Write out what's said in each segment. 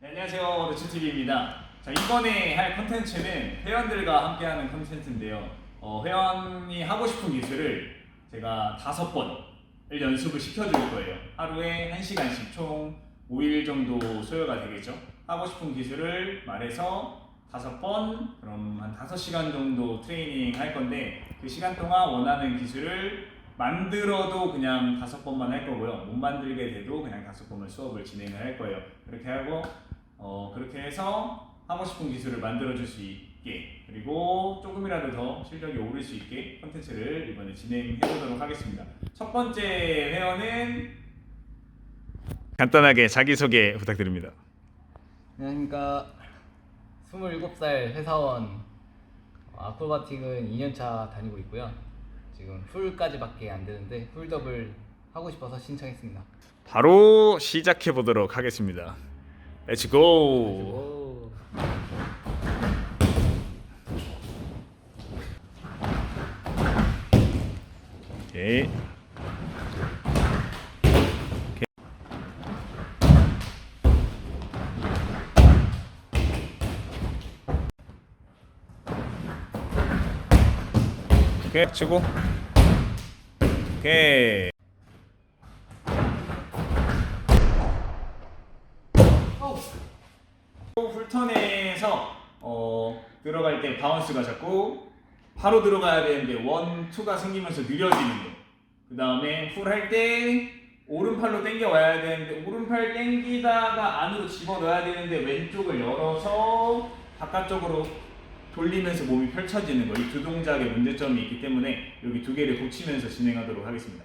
네, 안녕하세요. 루치TV입니다. 자, 이번에 할 컨텐츠는 회원들과 함께하는 컨텐츠인데요. 어, 회원이 하고 싶은 기술을 제가 다섯 번을 연습을 시켜줄 거예요. 하루에 한 시간씩 총 5일 정도 소요가 되겠죠. 하고 싶은 기술을 말해서 다섯 번, 그럼 한 다섯 시간 정도 트레이닝 할 건데 그 시간 동안 원하는 기술을 만들어도 그냥 다섯 번만 할 거고요. 못 만들게 돼도 그냥 다섯 번만 수업을 진행을 할 거예요. 그렇게 하고 어, 그렇게 해서 하고 싶은 기술을 만들어 줄 수 있게 그리고 조금이라도 더 실력이 오를 수 있게 컨텐츠를 이번에 진행해 보도록 하겠습니다. 첫 번째 회원은 간단하게 자기소개 부탁드립니다. 안녕하십니까 27살 회사원 어, 아크로바틱은 2년차 다니고 있고요 지금 풀까지밖에 안 되는데 풀 더블 하고 싶어서 신청했습니다 바로 시작해 보도록 하겠습니다. 렛츠 고! 오. 오케이. 오케이 치고 오케이 풀턴에서 어, 들어갈 때 바운스가 자꾸 바로 들어가야 되는데 원, 투가 생기면서 느려지는 거. 그 다음에 풀 할 때 오른팔로 당겨 와야 되는데 오른팔 당기다가 안으로 집어 넣어야 되는데 왼쪽을 열어서 바깥쪽으로 돌리면서 몸이 펼쳐지는 거. 이 두 동작의 문제점이 있기 때문에 여기 두 개를 고치면서 진행하도록 하겠습니다.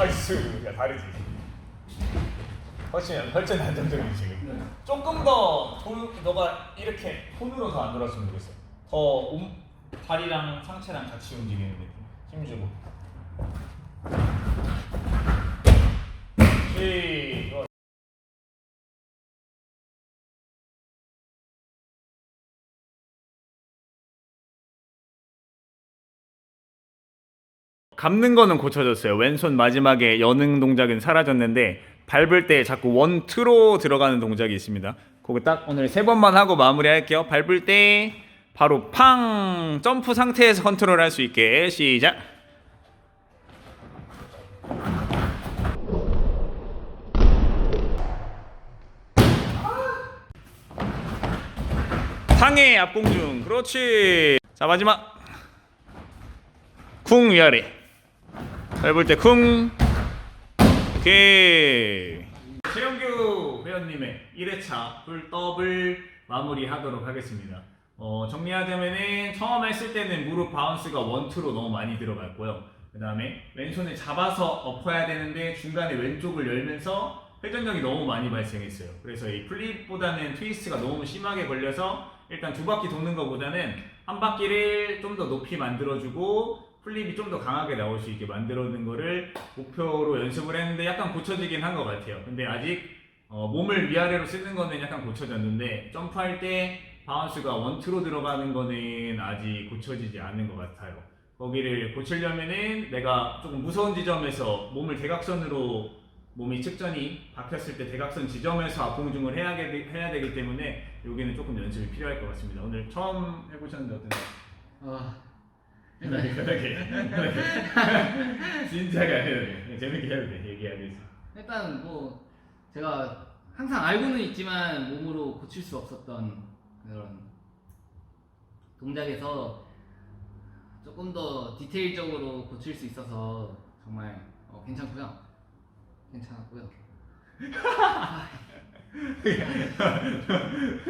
나이스. 야 다르지. 훨씬 훨씬 안정적이지 지금. 조금 더 돈, 너가 이렇게 손으로 더 안 돌았으면 좋겠어. 더 옴, 다리랑 상체랑 같이 움직이는 느낌. 힘주고. 감는 거는 고쳐졌어요. 왼손 마지막에 여는 동작은 사라졌는데 밟을 때 자꾸 원 투로 들어가는 동작이 있습니다. 그거 딱 오늘 세 번만 하고 마무리할게요. 밟을 때 바로 팡 점프 상태에서 컨트롤 할 수 있게 시작. 상해 앞공중 그렇지 자 마지막 쿵 위아래 밟을 때 쿵. 오케이. 최영규 회원님의 1회차 풀 더블 마무리하도록 하겠습니다. 어, 정리하자면은 처음 했을 때는 무릎 바운스가 원투로 너무 많이 들어갔고요. 그 다음에 왼손을 잡아서 엎어야 되는데 중간에 왼쪽을 열면서 회전력이 너무 많이 발생했어요. 그래서 이 플립보다는 트위스트가 너무 심하게 걸려서 일단 두 바퀴 도는 것보다는 한 바퀴를 좀 더 높이 만들어주고 플립이 좀 더 강하게 나올 수 있게 만들어는 거를 목표로 연습을 했는데 약간 고쳐지긴 한 것 같아요. 근데 아직 어, 몸을 위아래로 쓰는 거는 약간 고쳐졌는데 점프할 때 바운스가 원투로 들어가는 거는 아직 고쳐지지 않는 것 같아요. 거기를 고치려면은 내가 조금 무서운 지점에서 몸을 대각선으로 몸이 측전이 박혔을 때 대각선 지점에서 앞공중을 해야, 되, 해야 되기 때문에 여기는 조금 연습이 필요할 것 같습니다. 오늘 처음 해보셨는데 어떠세요? 아, 편하게 편하게 진짜가 돼 재밌게 해야 돼 얘기해야 돼 일단 뭐 제가 항상 알고는 있지만 몸으로 고칠 수 없었던 그런 동작에서 조금 더 디테일적으로 고칠 수 있어서 정말 어, 괜찮고요. 괜찮았고요.